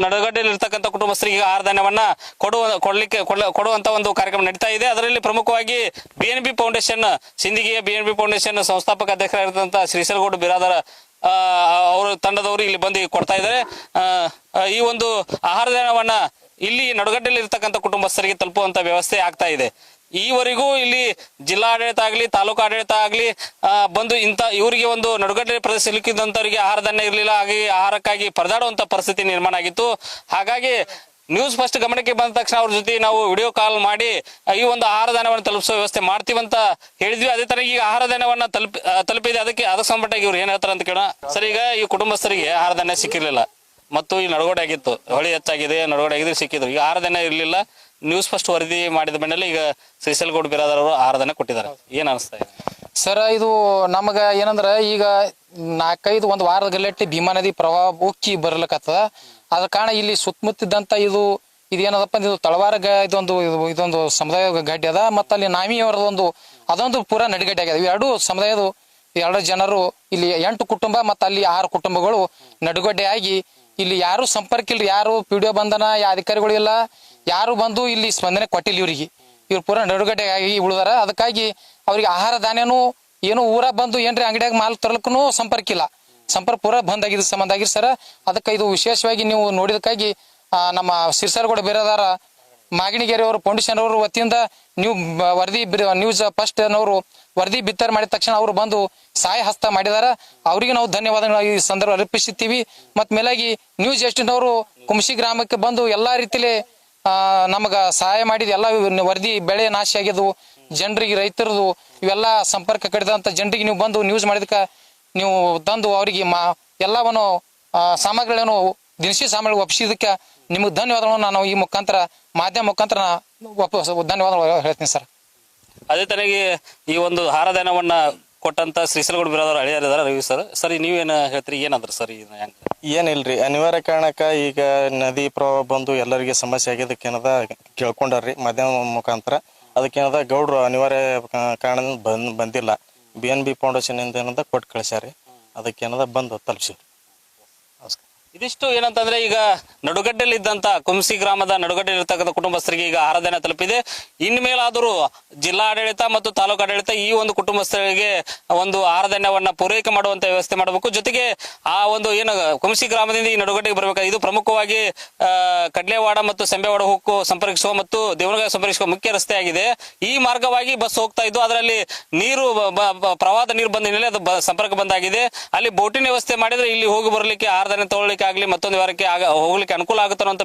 ನಡುಗಡ್ಡೆಯಲ್ಲಿ ಇರ್ತಕ್ಕಂಥ ಕುಟುಂಬಸ್ಥರಿಗೆ ಆಹಾರ ಧಾನ್ಯವನ್ನ ಕೊಡುವ, ಕೊಡ್ಲಿಕ್ಕೆ, ಕೊಡ್ಲ- ಕೊಡುವಂತ ಒಂದು ಕಾರ್ಯಕ್ರಮ ನಡೀತಾ ಇದೆ. ಅದರಲ್ಲಿ ಪ್ರಮುಖವಾಗಿ ಬಿ ಎನ್ ಬಿ ಫೌಂಡೇಶನ್ ಸಿಂದಿಗೆಯ ಬಿ ಎನ್ ಬಿ ಫೌಂಡೇಶನ್ ಸಂಸ್ಥಾಪಕ ಅಧ್ಯಕ್ಷರಾಗಿರ್ತಂತ ಶ್ರೀಸಲಗೌಡ ಬಿರಾದರ ಅವರು ತಂಡದವರು ಇಲ್ಲಿ ಬಂದು ಕೊಡ್ತಾ ಇದ್ದಾರೆ. ಈ ಒಂದು ಆಹಾರ ಧಾನ್ಯವನ್ನ ಇಲ್ಲಿ ನಡುಗಡ್ಡೆಯಲ್ಲಿ ಇರ್ತಕ್ಕಂಥ ಕುಟುಂಬಸ್ಥರಿಗೆ ತಲುಪುವಂತ ವ್ಯವಸ್ಥೆ ಆಗ್ತಾ ಇದೆ. ಈವರೆಗೂ ಇಲ್ಲಿ ಜಿಲ್ಲಾಡಳಿತ ಆಗಲಿ, ತಾಲೂಕು ಆಡಳಿತ ಆಗಲಿ ಬಂದು ಇಂಥ ಇವರಿಗೆ ಒಂದು ನಡುಗಡ್ಡೆ ಪ್ರದೇಶ ಸಿಲುಕಿದಂಥವರಿಗೆ ಆಹಾರ ಧಾನ್ಯ ಇರಲಿಲ್ಲ ಹಾಗಾಗಿ ಆಹಾರಕ್ಕಾಗಿ ಪರದಾಡುವಂತ ಪರಿಸ್ಥಿತಿ ನಿರ್ಮಾಣ ಆಗಿತ್ತು. ಹಾಗಾಗಿ ನ್ಯೂಸ್ ಫಸ್ಟ್ ಗಮನಕ್ಕೆ ಬಂದ ತಕ್ಷಣ ಅವ್ರ ಜೊತೆ ನಾವು ವಿಡಿಯೋ ಕಾಲ್ ಮಾಡಿ ಈ ಒಂದು ಆಹಾರ ಧಾನ್ಯವನ್ನು ತಲುಪಿಸುವ ವ್ಯವಸ್ಥೆ ಮಾಡ್ತೀವಂತ ಹೇಳಿದ್ವಿ. ಅದೇ ತರ ಈಗ ಆಹಾರ ಧಾನ್ಯವನ್ನ ತಲುಪಿ ತಲುಪಿದೆ. ಅದಕ್ಕೆ ಅದಕ್ಕೆ ಸಂಬಂಧ ಇವ್ರು ಏನ್ ಹೇಳ್ತಾರೆ ಅಂತ ಕೇಳೋಣ. ಸರ್, ಈಗ ಈ ಕುಟುಂಬಸ್ಥರಿಗೆ ಆಹಾರ ಧಾನ್ಯ ಸಿಕ್ಕಿರ್ಲಿಲ್ಲ. ಮತ್ತು ಈ ನಡುಗಡೆ ಆಗಿತ್ತು. ಹೊಳಿ ಹೆಚ್ಚಾಗಿದೆ, ನಡುಗಡೆ ಆಗಿದ್ರೆ ಸಿಕ್ಕಿದ್ರು. ಈಗ ಆಹಾರ ಧಾನ್ಯ ಇರಲಿಲ್ಲ. ನ್ಯೂಸ್ ಫಸ್ಟ್ ವರದಿ ಮಾಡಿದ ಮೇಲೆ ಈಗ ಶ್ರೀಶಲ್ಗೌಡ ಬಿರಾದರ್ ಅವರು ಆರಾಧನೆ ಕೊಟ್ಟಿದ್ದಾರೆ. ಏನ್ ಅನಿಸ್ತಾ ಇದೆ? ಸರ್, ಇದು ನಮಗ ಏನಂದ್ರ ಈಗ ನಾಲ್ಕೈದು ಒಂದು ವಾರದ ಗಲ್ಲಟ್ಟಿ ಭೀಮಾ ನದಿ ಪ್ರವಾಹ ಉಕ್ಕಿ ಬರ್ಲಕತ್ತದ. ಅದ ಕಾರಣ ಇಲ್ಲಿ ಸುತ್ತಮುತ್ತಿದ್ದಂತ ಇದು ಇದೇನದಪ್ಪ ಇದು ತಳವಾರ ಇದೊಂದು, ಇದು- ಇದೊಂದು ಸಮುದಾಯ ಗಡ್ಡೆ ಅದ. ಮತ್ತ ಅಲ್ಲಿ ನಾಮಿಯವರದ ಒಂದು, ಅದೊಂದು ಪೂರ ನಡಿಗಡ್ಡೆ ಆಗ್ಯದ ಎರಡು ಸಮುದಾಯದ ಎರಡು ಜನರು ಇಲ್ಲಿ ಎಂಟು ಕುಟುಂಬ ಮತ್ತ ಅಲ್ಲಿ ಆರು ಕುಟುಂಬಗಳು ನಡುಗಡ್ಡೆ ಆಗಿ ಇಲ್ಲಿ ಯಾರು ಸಂಪರ್ಕ ಇಲ್ರಿ, ಯಾರು ಪಿ ಡಿ ಒ ಬಂಧನ ಅಧಿಕಾರಿಗಳು ಇಲ್ಲ. ಯಾರು ಬಂದು ಇಲ್ಲಿ ಸ್ಪಂದನೆ ಕೊಟ್ಟಿಲ್ಲ ಇವರಿಗೆ. ಇವ್ರು ಪೂರ ನಡುಗಡ್ಡೆ ಆಗಿ ಉಳಿದಾರ. ಅದಕ್ಕಾಗಿ ಅವ್ರಿಗೆ ಆಹಾರ ಧಾನ್ಯನೂ ಏನು ಊರ ಬಂದು ಏನ್ರಿ ಅಂಗಡಿಯಾಗ ಮಾಲ್ ತರಲಕ್ಕೂ ಸಂಪರ್ಕ ಇಲ್ಲ. ಸಂಪರ್ಕ ಪೂರ ಬಂದ್ ಸಂಬಂಧ ಆಗಿರ್ ಸರ್. ಅದಕ್ಕೆ ಇದು ವಿಶೇಷವಾಗಿ ನೀವು ನೋಡಿದಕ್ಕಾಗಿ ನಮ್ಮ ಸಿರ್ಸರ್ಗೌಡ ಬೇರೆದಾರ ಮಾಗಣಿಗೆರೆ ಅವರು ಫೌಂಡೇಶನ್ ಅವರು ವತಿಯಿಂದ ನೀವು ವರದಿ ನ್ಯೂಸ್ ಫಸ್ಟ್ ಅವರು ವರದಿ ಬಿತ್ತರ ಮಾಡಿದ ತಕ್ಷಣ ಅವರು ಬಂದು ಸಹಾಯ ಹಸ್ತ ಮಾಡಿದಾರ. ಅವರಿಗೆ ನಾವು ಧನ್ಯವಾದಗಳು. ಈ ಸಂದರ್ಭ ಅರ್ಪಿಸುತ್ತೀವಿ. ಮತ್ ಮೇಲಾಗಿ ನ್ಯೂಸ್ ಎಸ್ಟಿನವರು ಕುಂಶಿ ಗ್ರಾಮಕ್ಕೆ ಬಂದು ಎಲ್ಲಾ ರೀತಿಲಿ ನಮಗ ಸಹಾಯ ಮಾಡಿದ ಎಲ್ಲ ವರದಿ ಬೆಳೆ ನಾಶ ಆಗಿದ್ವು ಜನರಿಗೆ ರೈತರದು ಇವೆಲ್ಲ ಸಂಪರ್ಕ ಕಡಿದಂತ ಜನರಿಗೆ ನೀವು ಬಂದು ನ್ಯೂಸ್ ಮಾಡಿದಕ್ಕ ನೀವು ತಂದು ಅವರಿಗೆ ಮಾ, ಎಲ್ಲವನ್ನು ಸಾಮಗ್ರಿಗಳನ್ನು ದಿನಸಿ ಸಾಮಗ್ರಿ ಒಪ್ಪಿಸಿದಕ್ಕೆ ನಿಮಗೆ ಧನ್ಯವಾದಗಳನ್ನು ನಾನು ಈ ಮುಖಾಂತರ ಮಾಧ್ಯಮ ಮುಖಾಂತರ ಧನ್ಯವಾದಗಳು ಹೇಳ್ತೀನಿ ಸರ್. ಅದೇ ತನಗೆ ಈ ಒಂದು ಆಹಾರ ಧಾನ್ಯವನ್ನ ಕೊಟ್ಟಂತ ಶ್ರೀಸಲಗೌಡ ಬಿರಾದರ್ ಅಳಿಯಾರಿದಾರ ರವಿ ಸರ್. ಸರ್ ನೀವೇನು ಹೇಳ್ತೀರಿ? ಏನಂದ್ರೆ ಸರ್ ಏನಿಲ್ಲ ರೀ ಏನಿಲ್ರಿ ಅನಿವಾರ್ಯ ಕಾರಣಕ್ಕ ಈಗ ನದಿ ಪ್ರವಾಹ ಬಂದು ಎಲ್ಲರಿಗೆ ಸಮಸ್ಯೆ ಆಗಿದ್ದಕ್ಕೇನದ ಕೇಳ್ಕೊಂಡಾರ್ರಿ ಮಾಧ್ಯಮ ಮುಖಾಂತರ. ಅದಕ್ಕೇನದ ಗೌಡ್ರು ಅನಿವಾರ್ಯ ಕಾ- ಕಾರಣದಿಂದ ಬಂದ್ ಬಂದಿಲ್ಲ. ಬಿ ಎನ್ ಬಿ ಫೌಂಡೇಶನ್ ಇಂದ ಏನದ ಕೊಟ್ಟು ಕಳಿಸ್ಯಾರಿ ಅದಕ್ಕೇನದ ಬಂದು ತಲುಪಿಸಿರಿ ಇದಿಷ್ಟು ಏನಂತಂದ್ರೆ ಈಗ ನಡುಗಡ್ಡೆಯಲ್ಲಿ ಇದ್ದಂತ ಕುಂಸಿ ಗ್ರಾಮದ ನಡುಗಡ್ಡೆಯಲ್ಲಿ ಇರ್ತಕ್ಕಂಥ ಕುಟುಂಬಸ್ಥರಿಗೆ ಈಗ ಆರಾಧನೆ ತಲುಪಿದೆ. ಇನ್ಮೇಲಾದರೂ ಜಿಲ್ಲಾಡಳಿತ ಮತ್ತು ತಾಲೂಕು ಆಡಳಿತ ಈ ಒಂದು ಕುಟುಂಬಸ್ಥರಿಗೆ ಒಂದು ಆರಾಧನ್ಯವನ್ನ ಪೂರೈಕೆ ಮಾಡುವಂತ ವ್ಯವಸ್ಥೆ ಮಾಡಬೇಕು. ಜೊತೆಗೆ ಆ ಒಂದು ಏನು ಕುಂಸಿ ಗ್ರಾಮದಿಂದ ಈ ನಡುಗಡ್ಡೆಗೆ ಬರಬೇಕು ಇದು ಪ್ರಮುಖವಾಗಿ ಕಡ್ಲೆವಾಡ ಮತ್ತು ಸೆಂಬೆವಾಡ ಹುಕ್ಕು ಸಂಪರ್ಕಿಸುವ ಮತ್ತು ದೇವನಗಾಯ ಸಂಪರ್ಕಿಸುವ ಮುಖ್ಯ ರಸ್ತೆ ಆಗಿದೆ. ಈ ಮಾರ್ಗವಾಗಿ ಬಸ್ ಹೋಗ್ತಾ ಇದ್ದು ಅದರಲ್ಲಿ ನೀರು ಪ್ರವಾಹದ ನೀರು ಬಂದ ಹಿನ್ನೆಲೆ ಅದು ಸಂಪರ್ಕ ಬಂದಾಗಿದೆ. ಅಲ್ಲಿ ಬೋಟಿನ ವ್ಯವಸ್ಥೆ ಮಾಡಿದ್ರೆ ಇಲ್ಲಿ ಹೋಗಿ ಬರಲಿಕ್ಕೆ, ಆರಾಧನೆ ತಗೊಳ್ಳಿಕ್ಕೆ ಆಗ್ಲಿ ಮತ್ತೊಂದು ವಾರಕ್ಕೆ ಆಗ ಹೋಗ್ಲಿಕ್ಕೆ ಅನುಕೂಲ ಆಗುತ್ತೆ ಅಂತ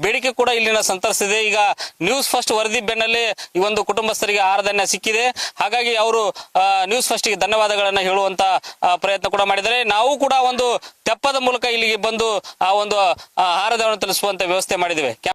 ಬೇಡಿಕೆ ಕೂಡ ಇಲ್ಲಿನ ಸಂತರಿಸಿದೆ ಈಗ ನ್ಯೂಸ್ ಫಸ್ಟ್ ವರದಿ ಬೆನ್ನಲ್ಲೇ ಈ ಒಂದು ಕುಟುಂಬಸ್ಥರಿಗೆ ಆಹಾರ ಧಾನ್ಯ ಸಿಕ್ಕಿದೆ. ಹಾಗಾಗಿ ಅವರು ನ್ಯೂಸ್ ಫಸ್ಟ್ಗೆ ಧನ್ಯವಾದಗಳನ್ನ ಹೇಳುವಂತ ಪ್ರಯತ್ನ ಕೂಡ ಮಾಡಿದ್ದಾರೆ. ನಾವು ಕೂಡ ಒಂದು ತೆಪ್ಪದ ಮೂಲಕ ಇಲ್ಲಿಗೆ ಬಂದು ಆ ಒಂದು ಆ, ಆಹಾರ ಧಾನ್ಯ ತಲುಪಿಸುವಂತ ವ್ಯವಸ್ಥೆ ಮಾಡಿದ್ದೇವೆ.